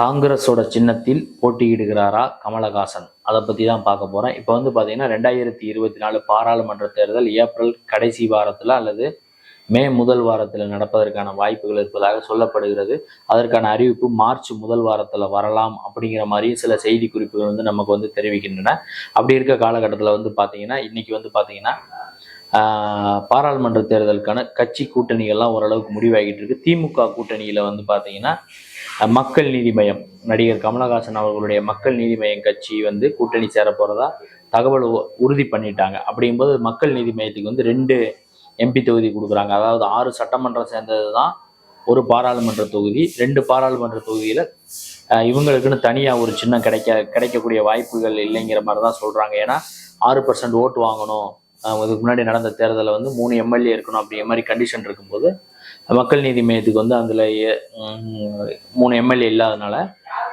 காங்கிரஸோட சின்னத்தில் போட்டியிடுகிறாரா கமலஹாசன். அதை பற்றி தான் பார்க்க போகிறேன் இப்போ வந்து பார்த்தீங்கன்னா ரெண்டாயிரத்தி இருபத்தி நாலு பாராளுமன்ற தேர்தல் ஏப்ரல் கடைசி வாரத்தில் அல்லது மே முதல் வாரத்தில் நடப்பதற்கான வாய்ப்புகள் இருப்பதாக சொல்லப்படுகிறது. அதற்கான அறிவிப்பு மார்ச் முதல் வாரத்தில் வரலாம் அப்படிங்கிற மாதிரி சில செய்தி குறிப்புகள் வந்து நமக்கு வந்து தெரிவிக்கின்றன. அப்படி இருக்க காலகட்டத்தில் வந்து பார்த்தீங்கன்னா இன்னைக்கு வந்து பார்த்தீங்கன்னா பாராளுமன்ற தேர்தலுக்கான கட்சி கூட்டணிகள்லாம் ஓரளவுக்கு முடிவாகிட்டு இருக்கு. திமுக கூட்டணியில் வந்து பார்த்தீங்கன்னா மக்கள் நீதி மய்யம். நடிகர் கமலஹாசன் அவர்களுடைய மக்கள் நீதிமயம் கட்சி வந்து கூட்டணி சேர போகிறதா தகவல் உ- உறுதி பண்ணிட்டாங்க. அப்படிங்கும்போது மக்கள் நீதி மையத்துக்கு வந்து ரெண்டு எம்பி தொகுதி கொடுக்குறாங்க. அதாவது ஆறு சட்டமன்றம் சேர்ந்தது தான் ஒரு பாராளுமன்ற தொகுதி. ரெண்டு பாராளுமன்ற தொகுதியில் இவங்களுக்குன்னு தனியாக ஒரு சின்னம் கிடைக்க கிடைக்கக்கூடிய வாய்ப்புகள் இல்லைங்கிற மாதிரி தான் சொல்கிறாங்க ஏன்னா ஆறு பர்சன்ட் ஓட்டு வாங்கணும். இதுக்கு முன்னாடி நடந்த தேர்தலில் வந்து மூணு எம்எல்ஏ இருக்கணும் அப்படிங்கிற மாதிரி கண்டிஷன் இருக்கும்போது மக்கள் நீதி மையத்துக்கு வந்து அதில் மூணு எம்எல்ஏ இல்லாதனால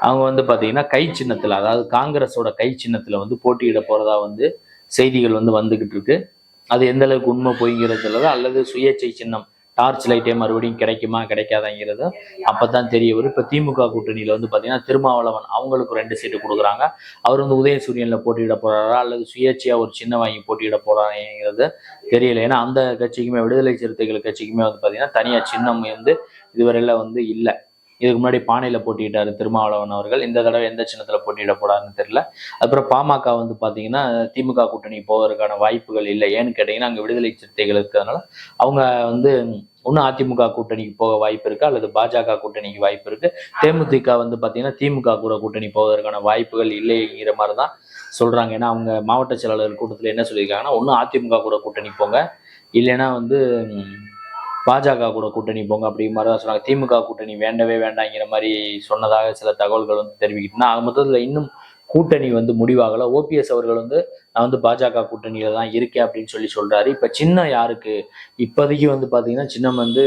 அவங்க வந்து பார்த்தீங்கன்னா கை சின்னத்தில் அதாவது காங்கிரஸோட கை சின்னத்தில் வந்து போட்டியிட போகிறதா வந்து செய்திகள் வந்து வந்துக்கிட்டு இருக்கு. அது எந்த அளவுக்கு உண்மை பொய்ங்கிறது அல்லது சுயேட்சை சின்னம் டார்ச் லைட்டே மறுபடியும் கிடைக்குமா கிடைக்காதாங்கிறது அப்போ தான் தெரிய வரும். இப்போ திமுக கூட்டணியில் வந்து பார்த்தீங்கன்னா திருமாவளவன் அவங்களுக்கு ரெண்டு சீட்டு கொடுக்குறாங்க. அவர் வந்து உதயசூரியனில் போட்டியிட போறாரா அல்லது சுயேட்சையாக ஒரு சின்ன வாங்கி போட்டியிட போறாங்கிறது தெரியல. ஏன்னா அந்த கட்சிக்குமே விடுதலை சிறுத்தைகள் கட்சிக்குமே வந்து பார்த்தீங்கன்னா தனியாக சின்னம் வந்து இதுவரையில வந்து இல்லை. இதுக்கு முன்னாடி பானையில் போட்டியிட்டாரு திருமாவளவன் அவர்கள். இந்த தடவை எந்த சின்னத்தில் போட்டியிட போறாருன்னு தெரியல. அப்புறம் பாமக வந்து பார்த்தீங்கன்னா திமுக கூட்டணி போவதற்கான வாய்ப்புகள் இல்லை. ஏன்னு கேட்டிங்கன்னா அங்கே விடுதலை சிறுத்தைகள் இருக்கிறதுனால அவங்க வந்து ஒன்றும் அதிமுக கூட்டணிக்கு போக வாய்ப்பு இருக்கு அல்லது பாஜக கூட்டணிக்கு வாய்ப்பு இருக்கு. தேமுதிக வந்து பார்த்தீங்கன்னா திமுக கூட கூட்டணி போவதற்கான வாய்ப்புகள் இல்லைங்கிற மாதிரி தான் சொல்றாங்க. ஏன்னா அவங்க மாவட்ட செயலாளர் கூட்டத்தில் என்ன சொல்லியிருக்காங்கன்னா ஒன்றும் அதிமுக கூட கூட்டணி போங்க. இல்லைன்னா வந்து பாஜக கூட கூட்டணி போங்க அப்படிங்கிற மாதிரி தான் சொன்னாங்க. திமுக கூட்டணி வேண்டவே வேண்டாங்கிற மாதிரி சொன்னதாக சில தகவல்கள் வந்து தெரிவிக்கிட்டுனா அது மொத்தத்தில் இன்னும் கூட்டணி வந்து முடிவாகலை. ஓபிஎஸ் அவர்கள் வந்து நான் வந்து பாஜக கூட்டணியில தான் இருக்கேன் அப்படின்னு சொல்லி சொல்றாரு. இப்போ சின்னம் யாருக்கு? இப்போதைக்கு வந்து பார்த்தீங்கன்னா சின்னம் வந்து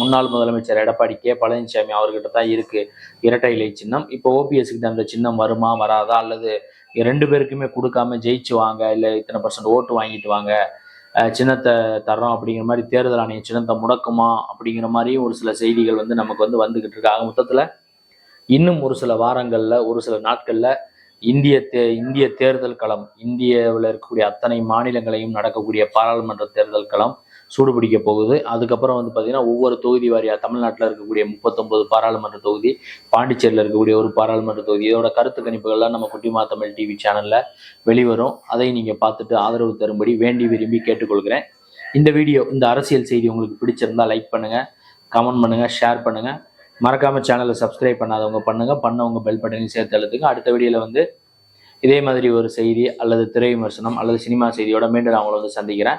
முன்னாள் முதலமைச்சர் எடப்பாடி கே. பழனிசாமி அவர்கிட்ட தான் இருக்கு. இரட்டை இலை சின்னம். இப்போ ஓபிஎஸ்கிட்ட அந்த சின்னம் வருமா வராதா? அல்லது ரெண்டு பேருக்குமே கொடுக்காம ஜெயிச்சு வாங்க இல்லை இத்தனை பர்சன்ட் ஓட்டு வாங்கிட்டு வாங்க? சின்னத்தை தர்றோம் அப்படிங்கிற மாதிரி தேர்தல் ஆணையம் சின்னத்தை முடக்குமா அப்படிங்கிற மாதிரியும் ஒரு சில செய்திகள் வந்து நமக்கு வந்து வந்துகிட்டு இருக்கு. ஆக மொத்தத்தில் இன்னும் ஒரு சில வாரங்களில் ஒரு சில நாட்களில் இந்திய தே இந்திய தேர்தல் களம் இந்தியாவில் இருக்கக்கூடிய அத்தனை மாநிலங்களையும் நடக்கக்கூடிய பாராளுமன்ற தேர்தல் களம் சூடு பிடிக்க போகுது. அதுக்கப்புறம் வந்து பார்த்தீங்கன்னா ஒவ்வொரு தொகுதி வாரியாக தமிழ்நாட்டில் இருக்கக்கூடிய முப்பத்தொன்பது பாராளுமன்ற தொகுதி பாண்டிச்சேரியில் இருக்கக்கூடிய ஒரு பாராளுமன்ற தொகுதி இதோட கருத்து கணிப்புகள்லாம் நம்ம குட்டிமா தமிழ் டிவி சேனலில் வெளிவரும். அதை நீங்கள் பார்த்துட்டு ஆதரவு தரும்படி வேண்டி விரும்பி கேட்டுக்கொள்கிறேன். இந்த வீடியோ இந்த அரசியல் செய்தி உங்களுக்கு பிடிச்சிருந்தா லைக் பண்ணுங்கள் கமெண்ட் பண்ணுங்கள் ஷேர் பண்ணுங்கள் மறக்காமல் சேனலை சப்ஸ்கிரைப் பண்ணாதவங்க பண்ணுங்கள் பண்ணவங்க பெல் பட்டனையும் சேர்த்து அழுத்துங்க. அடுத்த வீடியோவில் வந்து இதே மாதிரி ஒரு செய்தி அல்லது திரை விமர்சனம் அல்லது சினிமா செய்தியோட மீண்டும் நான் உங்களை வந்து சந்திக்கிறேன்.